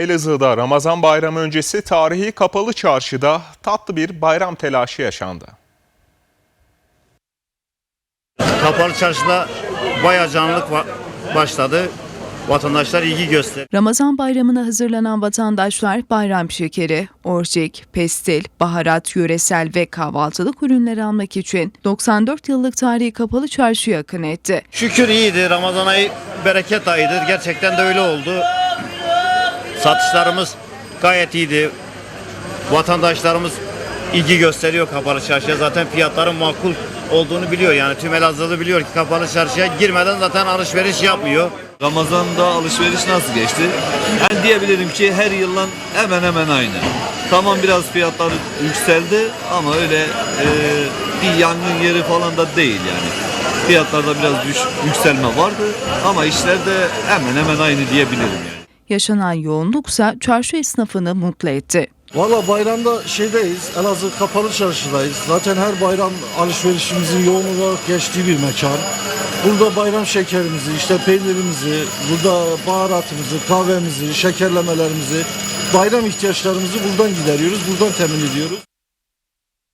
Elazığ'da Ramazan bayramı öncesi tarihi kapalı çarşıda tatlı bir bayram telaşı yaşandı. Kapalı çarşıda bayağı canlılık başladı. Vatandaşlar ilgi göster. Ramazan bayramına hazırlanan vatandaşlar bayram şekeri, orcik, pestil, baharat, yöresel ve kahvaltılık ürünleri almak için 94 yıllık tarihi kapalı çarşıya akın etti. Şükür iyiydi. Ramazan ayı bereket ayıdır. Gerçekten de öyle oldu. Satışlarımız gayet iyiydi. Vatandaşlarımız ilgi gösteriyor kapalı çarşıya. Zaten fiyatların makul olduğunu biliyor. Yani tüm Elazığlı biliyor ki kapalı çarşıya girmeden zaten alışveriş yapmıyor. Ramazan'da alışveriş nasıl geçti? Ben diyebilirim ki her yıldan hemen hemen aynı. Tamam biraz fiyatlar yükseldi ama öyle e, bir yangın yeri falan da değil yani. Fiyatlarda biraz düş, yükselme vardı ama işler de hemen hemen aynı diyebilirim yani. Yaşanan yoğunluksa çarşı esnafını mutlu etti. Valla bayramda şeydeyiz, Elazığ kapalı çarşıdayız. Zaten her bayram alışverişimizin yoğun olarak geçtiği bir mekan. Burada bayram şekerimizi, işte peynirimizi, burada baharatımızı, kahvemizi, şekerlemelerimizi, bayram ihtiyaçlarımızı buradan gideriyoruz, buradan temin ediyoruz.